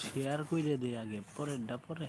Share কইরে দে আগে পরেরটা পরে।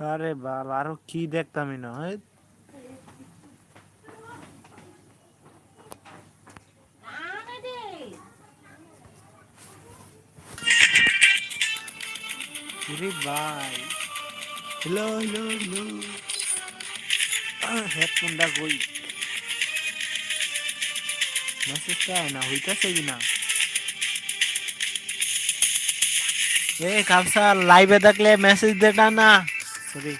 আরে বাল আরও কি দেখতামই না রে ভাই। Hello hello hello. হেডফোনটা কই? মেসেজটা না, হইতাছে কি না এ কাপসা লাইভে থাকলে মেসেজ দেটা না সরি।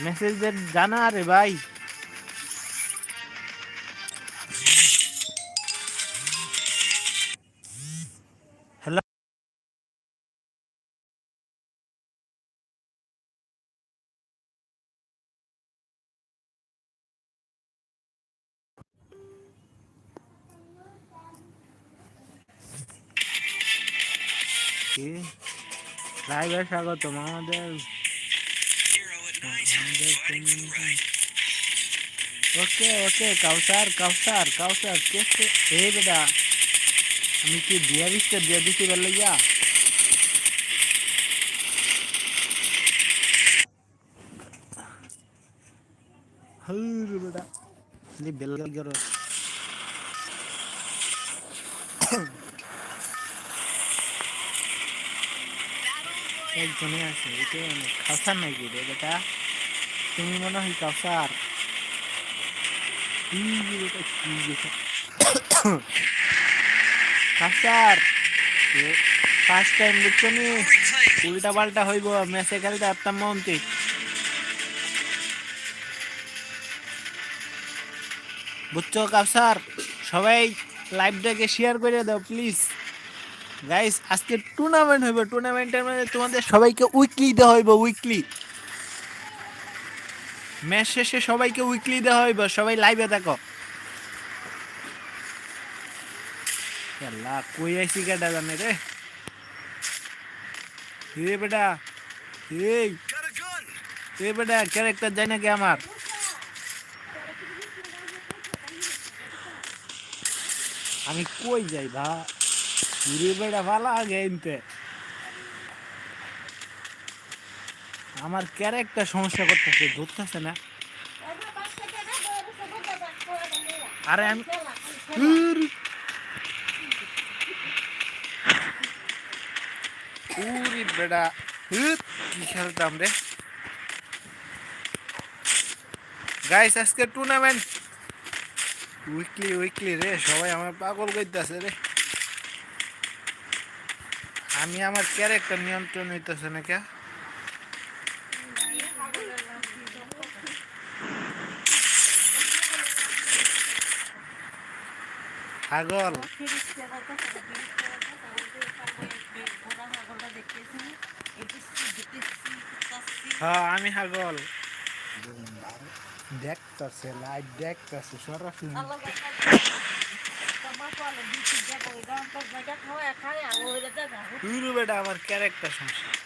মেসেজ দে জানা রে ভাই। লাইভে স্বাগতম আমাদের। ওকে ওকে কাউসার কাউসার কাউসার কেসে এই বেটা আমি কি দিয়া দিচ্ছে দিয়া দিচ্ছি বেলা ইয়া হর বেটা খালি বেল গেল একজনে আছে এটা অনেক কাউসার নাকি রে বেটা? তুমি মনে হয় কাউসার কি ফার্স্ট টাইম বুঝছ নি? উল্টা পাল্টা হইব ম্যাচে খেলতে পারতাম মন্ত্রী বুঝছ কাউসার সবাই লাইভটাকে শেয়ার করে দাও প্লিজ গাইস আজকে টুর্নামেন্ট হইব। টুর্নামেন্টের মধ্যে তোমাদের সবাইকে উইকলি দেওয়া হইব উইকলি ম্যাচ শেষে সবাইকে উইকলি দেওয়া হইব, সবাই লাইভে দেখো আল্লাহ কই আইছি কেটা জানে রে? রে বেটা, এই। এ বেটা ক্যারেক্টার যায় নাকি আমার? আমি কই যাই ভা বেটা ভালো আগে এনতে। আমার ক্যারেক্টার সমস্যা করতেছে ধরতেছে না। আরে আমি বেটা উত, কি খেলতাম রে। গাইস আজকে টুর্নামেন্ট উইকলি উইকলি রে সবাই আমার পাগল করতেছে রে। আমি আমার ক্যারেক্টার নিয়ন্ত্রণ হইতেছে না কে পাগল। হ্যাঁ আমি হাগল দেখতেছে লাইট দেখতেছে সরাসরি। তুই বেটা আমার ক্যারেক্টার সমস্যা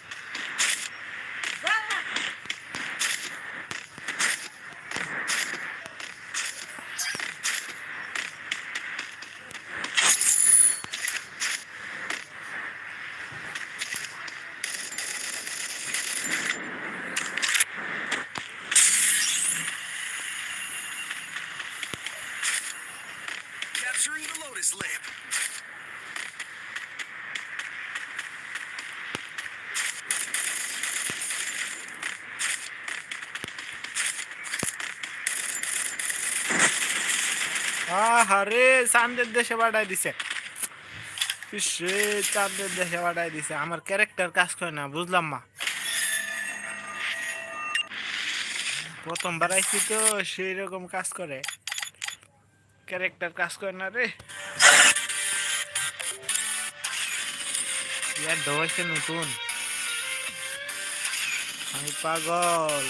আহারে চাঁদের দেশে পাঠাই দিছে। চাঁদের দেশে পাঠাই দিছে। আমার ক্যারেক্টার কাজ করে না, বুঝলাম মা। প্রথমবার আইছি তো সেই রকম কাজ করে। ক্যারেক্টার কাজ করে না রে। ইয়ার ডয়েছে নতুন। আমি পাগল।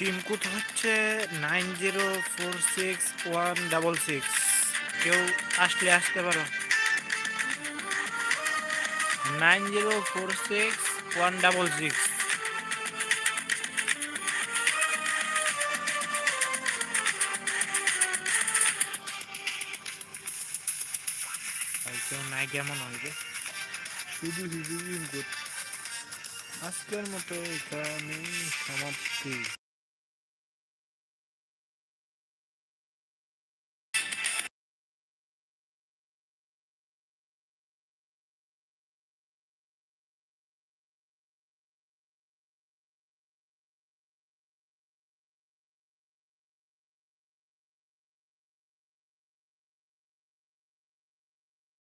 টিম কোড হচ্ছে? Nine zero four six one double six কেউ আসলে আসতে পারো। Nine zero four six one double six নাই কেমন হইবে শুধু শুধু ইনপুট আজকের মতো এখানে সমাপ্তি।